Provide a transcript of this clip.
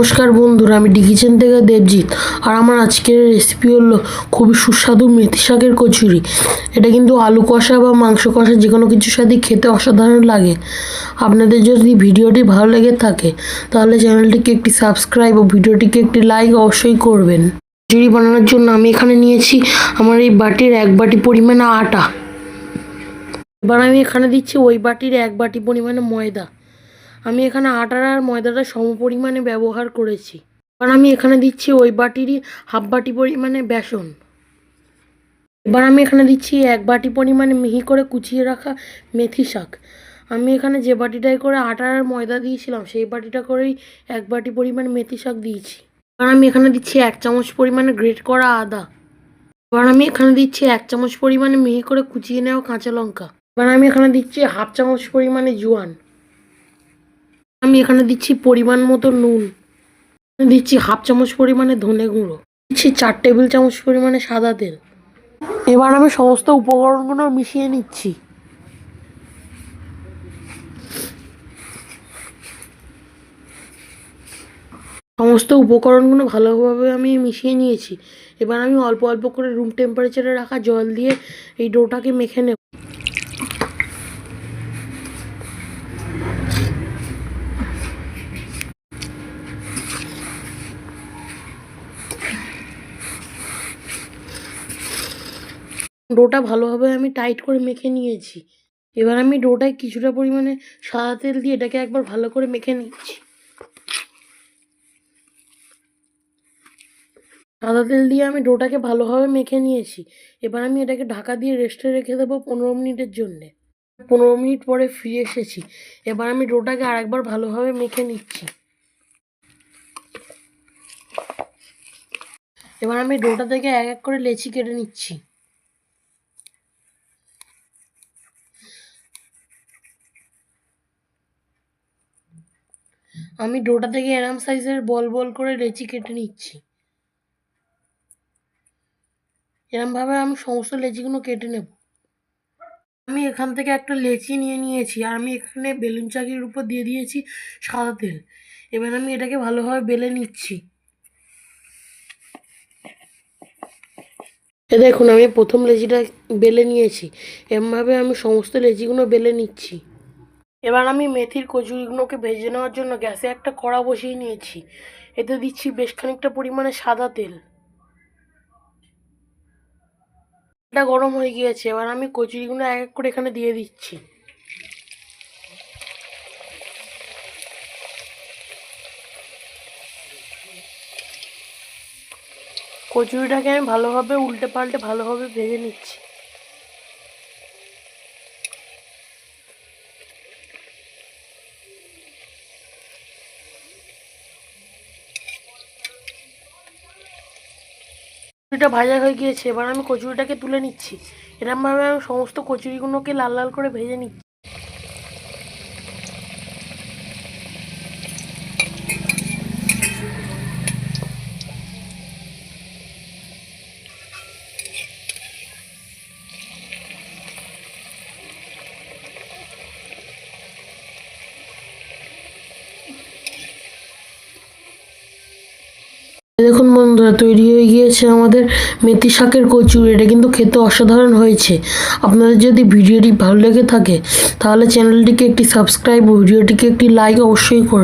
নমস্কার বন্ধুরা, আমি ডিকিচেন থেকে দেবজিৎ। আর আমার আজকের রেসিপি হলো খুবই সুস্বাদু মেথি শাকের কচুরি। এটা কিন্তু আলু কষা বা মাংস কষা যে কোনো কিছুর সাথে খেতে অসাধারণ লাগে। আপনাদের যদি ভিডিওটি ভালো লেগে থাকে, তাহলে চ্যানেলটিকে একটি সাবস্ক্রাইব ও ভিডিওটিকে একটি লাইক অবশ্যই করবেন। কচুরি বানানোর জন্য আমি এখানে নিয়েছি আমার এই বাটির এক বাটি পরিমাণে আটা। এবার আমি এখানে দিচ্ছি ওই বাটির এক বাটি পরিমাণে ময়দা। আমি এখানে আটার আর ময়দাটা সম পরিমাণে ব্যবহার করেছি। এবার আমি এখানে দিচ্ছি ওই বাটিরই হাফ বাটি পরিমাণে বেসন। এবার আমি এখানে দিচ্ছি এক বাটি পরিমাণে মিহি করে কুচিয়ে রাখা মেথি শাক। আমি এখানে যে বাটিটায় করে আটার আর ময়দা দিয়েছিলাম, সেই বাটিটা করেই এক বাটি পরিমাণ মেথি শাক দিয়েছি। এবার আমি এখানে দিচ্ছি এক চামচ পরিমাণে গ্রেট করা আদা। এবার আমি এখানে দিচ্ছি এক চামচ পরিমাণে মিহি করে কুচিয়ে নেওয়া কাঁচা লঙ্কা। এবার আমি এখানে দিচ্ছি হাফ চামচ পরিমাণে জোয়ান। আমি এখানে দিচ্ছি পরিমাণ মতো নুন। দিচ্ছি হাফ চামচ পরিমাণে ধনে গুঁড়ো। দিচ্ছি চার টেবিল চামচ পরিমাণে সাদা তেল। এবার আমি সমস্ত উপকরণগুলো মিশিয়ে নিচ্ছি। সমস্ত উপকরণগুলো ভালোভাবে আমি মিশিয়ে নিয়েছি। এবার আমি অল্প অল্প করে রুম টেম্পারেচারে রাখা জল দিয়ে এই ডোটাকে মেখে নেব। ডোটা ভালোভাবে আমি টাইট করে মেখে নিয়েছি। এবার আমি ডোটায় কিছুটা পরিমাণে সাদা তেল দিয়ে এটাকে একবার ভালো করে মেখে নিচ্ছি। সাদা তেল দিয়ে আমি ডোটাকে ভালোভাবে মেখে নিয়েছি। এবার আমি এটাকে ঢাকা দিয়ে রেস্টে রেখে দেবো পনেরো মিনিটের জন্যে। পনেরো মিনিট পরে ফিরে এসেছি। এবার আমি ডোটাকে আরেকবার ভালোভাবে মেখে নিচ্ছি। এবার আমি ডোটা থেকে এক এক করে লেচি কেটে নিচ্ছি। আমি ডোটা থেকে এরম সাইজের বল বল করে লেচি কেটে নিচ্ছি। এরমভাবে আমি সমস্ত লেচিগুলো কেটে নেব। আমি এখান থেকে একটা লেচি নিয়ে নিয়েছি আর আমি এখানে বেলুন চাকির উপর দিয়ে দিয়েছি সাদা তেল। এবার আমি এটাকে ভালোভাবে বেলে নিচ্ছি। এ দেখুন, আমি প্রথম লেচিটা বেলে নিয়েছি। এরমভাবে আমি সমস্ত লেচিগুলো বেলে নিচ্ছি। এবার আমি মেথির কচুরিগুলোকে ভেজে নেওয়ার জন্য গ্যাসে একটা কড়া বসিয়ে নিয়েছি। এতে দিচ্ছি বেশ খানিকটা পরিমাণে সাদা তেল। এটা গরম হয়ে গিয়েছে, এবার আমি কচুরিগুলো এক এক করে এখানে দিয়ে দিচ্ছি। কচুরিটাকে আমি ভালোভাবে উল্টে পাল্টে ভালোভাবে ভেজে নিচ্ছি। কচুরিটা ভাজা হয়ে গিয়েছে, এবার আমি কচুরিটাকে তুলে নিচ্ছি। এরমভাবে আমি সমস্ত কচুরিগুলোকে লাল লাল করে ভেজে নিচ্ছি দেখুন বন্ধুরা, তৈরি হয়ে গিয়েছে আমাদের মেথি শাকের কচুরি। এটা কিন্তু খেতে অসাধারণ হয়েছে। আপনাদের যদি ভিডিওটি ভালো লেগে থাকে, তাহলে চ্যানেলটিকে একটি সাবস্ক্রাইব ভিডিওটিকে একটি লাইক অবশ্যই করবেন।